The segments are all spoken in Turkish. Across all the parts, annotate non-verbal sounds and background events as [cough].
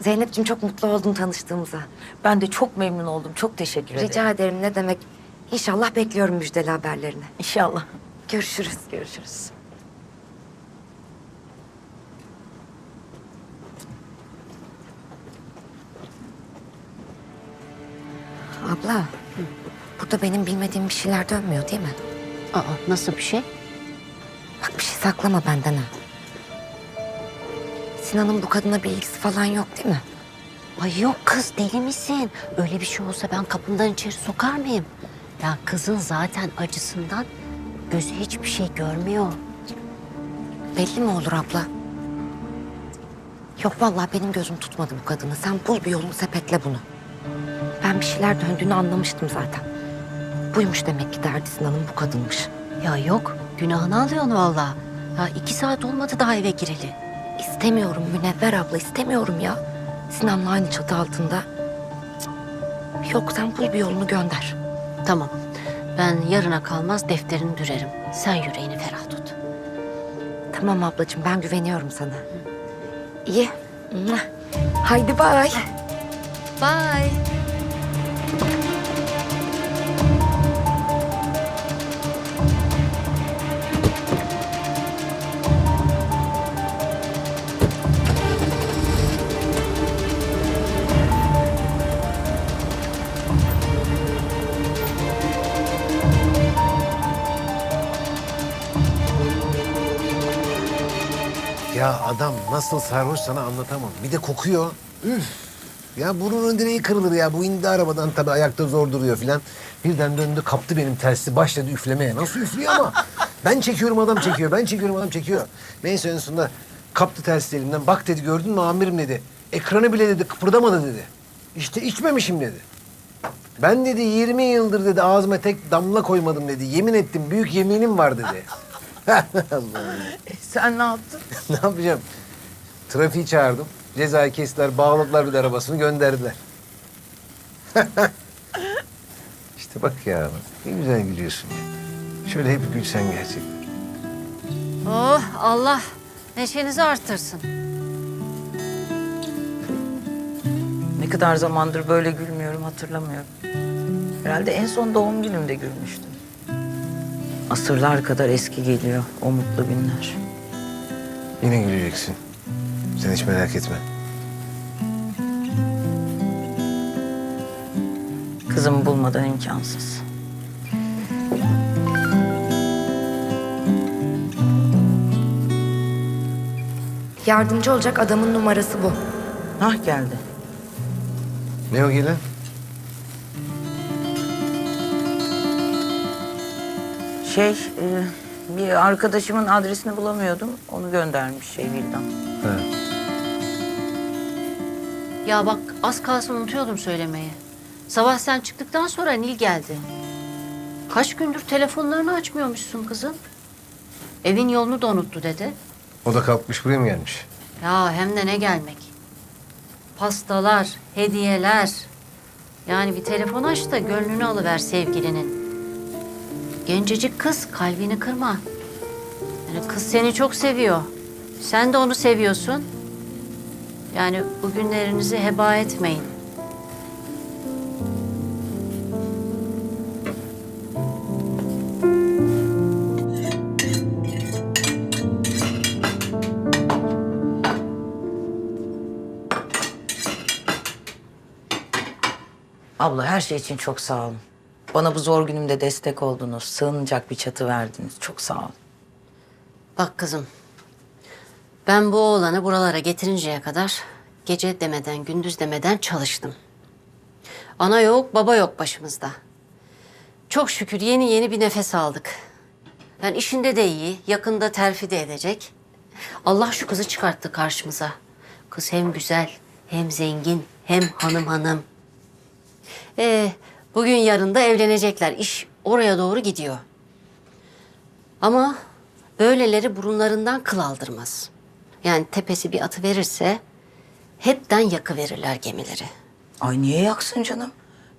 Zeynep'ciğim çok mutlu oldum tanıştığımıza. Ben de çok memnun oldum. Çok teşekkür ederim. Rica ederim ne demek. İnşallah bekliyorum müjdeli haberlerini. İnşallah. Görüşürüz. Görüşürüz. Abla, burada benim bilmediğim bir şeyler dönmüyor değil mi? Aa nasıl bir şey? Bak bir şey saklama benden ha. Sinan'ın bu kadına bir ilgisi falan yok değil mi? Ay yok kız deli misin? Öyle bir şey olsa ben kapından içeri sokar mıyım? Ya kızın zaten acısından gözü hiçbir şey görmüyor. Belli mi olur abla? Yok vallahi benim gözüm tutmadı bu kadını. Sen bul bir yolunu sepetle bunu. Ben bir şeyler döndüğünü anlamıştım zaten. Buymuş demek ki derdi Sinan'ın bu kadınmış. Ya yok günahını alıyorsun valla. Ya iki saat olmadı daha eve gireli. İstemiyorum Münevver abla istemiyorum ya. Sinan'la aynı çatı altında. Cık. Yok sen bul bir yolunu gönder. Tamam ben yarına kalmaz defterini dürerim. Sen yüreğini ferah tut. Tamam ablacığım ben güveniyorum sana. İyi. Haydi bay. Bye. Ya adam nasıl sarhoş sana anlatamam. Bir de kokuyor. Üf. Ya burnunun direği kırılır ya. Bu indi arabadan tabii ayakta zor duruyor filan. Birden döndü kaptı benim tersi başladı üflemeye. Nasıl üflüyor ama. [laughs] Ben çekiyorum adam çekiyor. Ben çekiyorum adam çekiyor. Neyse en sonunda kaptı tersi elimden. Bak dedi gördün mü amirim dedi. Ekranı bile dedi kıpırdamadı dedi. İşte içmemişim dedi. Ben dedi 20 yıldır dedi ağzıma tek damla koymadım dedi. Yemin ettim büyük yeminim var dedi. Allah'ım. [laughs] Sen ne yaptın? [laughs] ne yapacağım? Trafiği çağırdım. Cezayı kestiler, bağladılar bir de arabasını gönderdiler. [laughs] işte bak ya, ne güzel gülüyorsun ya. Şöyle hep gülsen gerçekten. Oh Allah neşenizi arttırsın. Ne kadar zamandır böyle gülmüyorum hatırlamıyorum. Herhalde en son doğum günümde gülmüştüm. Asırlar kadar eski geliyor o mutlu günler. Yine güleceksin. Sen hiç merak etme. Kızımı bulmadan imkansız. Yardımcı olacak adamın numarası bu. Hah geldi. Ne o gelen? Şey, e, bir arkadaşımın adresini bulamıyordum. Onu göndermiş şey Vildan. Ha. Ya bak az kalsın unutuyordum söylemeyi. Sabah sen çıktıktan sonra Nil geldi. Kaç gündür telefonlarını açmıyormuşsun kızım. Evin yolunu da unuttu dedi. O da kalkmış buraya mı gelmiş? Ya hem de ne gelmek. Pastalar, hediyeler. Yani bir telefon aç da gönlünü alıver sevgilinin. Gencecik kız kalbini kırma. Yani kız seni çok seviyor. Sen de onu seviyorsun. Yani bu günlerinizi heba etmeyin. Abla her şey için çok sağ olun. Bana bu zor günümde destek oldunuz. Sığınacak bir çatı verdiniz. Çok sağ olun. Bak kızım. Ben bu oğlanı buralara getirinceye kadar gece demeden gündüz demeden çalıştım. Ana yok, baba yok başımızda. Çok şükür yeni yeni bir nefes aldık. Yani işinde de iyi, yakında terfi de edecek. Allah şu kızı çıkarttı karşımıza. Kız hem güzel, hem zengin, hem hanım hanım. Ee, bugün yarın da evlenecekler. İş oraya doğru gidiyor. Ama böyleleri burunlarından kıl aldırmaz. Yani tepesi bir atı verirse hepten yakı verirler gemileri. Ay niye yaksın canım?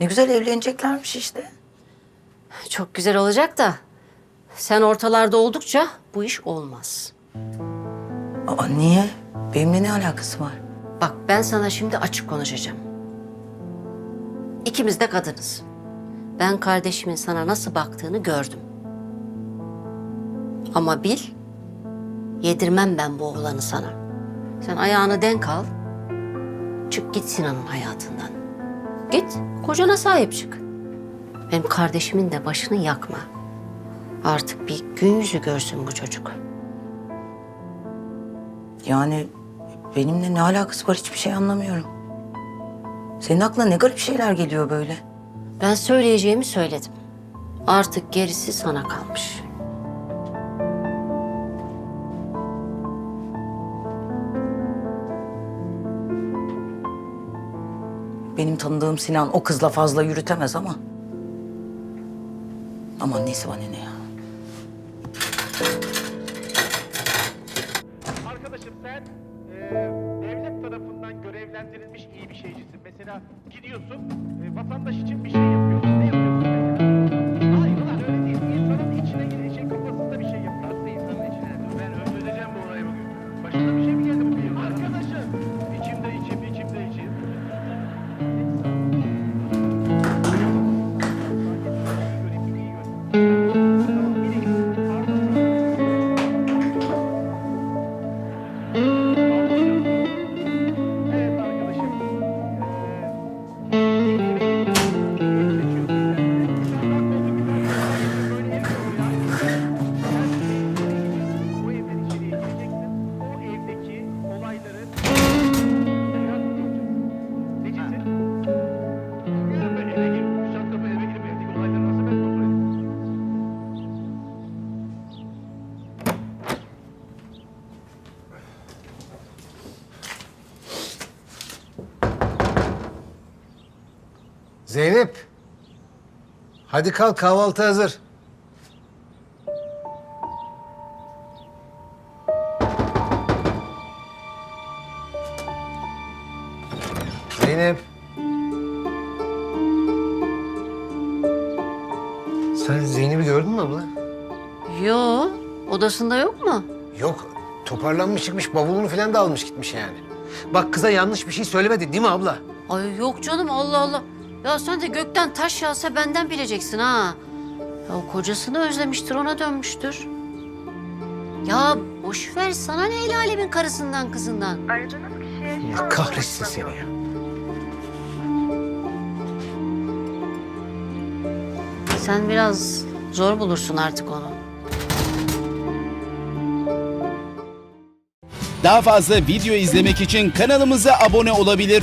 Ne güzel evleneceklermiş işte. Çok güzel olacak da sen ortalarda oldukça bu iş olmaz. Aa niye? Benimle ne alakası var? Bak ben sana şimdi açık konuşacağım. İkimiz de kadınız. Ben kardeşimin sana nasıl baktığını gördüm. Ama bil, yedirmem ben bu oğlanı sana. Sen ayağını denk al, çık git Sinan'ın hayatından. Git, kocana sahip çık. Benim kardeşimin de başını yakma. Artık bir gün yüzü görsün bu çocuk. Yani benimle ne alakası var hiçbir şey anlamıyorum. Senin aklına ne garip şeyler geliyor böyle. Ben söyleyeceğimi söyledim. Artık gerisi sana kalmış. Benim tanıdığım Sinan o kızla fazla yürütemez ama. Aman neyse bana ne ya. Arkadaşım sen e, devlet tarafından görevlendirilmiş iyi bir şeycisin. Mesela gidiyorsun e, vatandaş için bir şey yapıyorsun. Zeynep. Hadi kalk kahvaltı hazır. Zeynep. Sen Zeynep'i gördün mü abla? Yo, odasında yok mu? Yok. Toparlanmış çıkmış bavulunu falan da almış gitmiş yani. Bak kıza yanlış bir şey söylemedin değil mi abla? Ay yok canım Allah Allah. Ya sen de gökten taş yağsa benden bileceksin ha. Ya o kocasını özlemiştir ona dönmüştür. Ya boş ver sana ne el alemin karısından kızından. Allah kahretsin seni ya. Sen biraz zor bulursun artık onu. Daha fazla video izlemek için kanalımıza abone olabilir.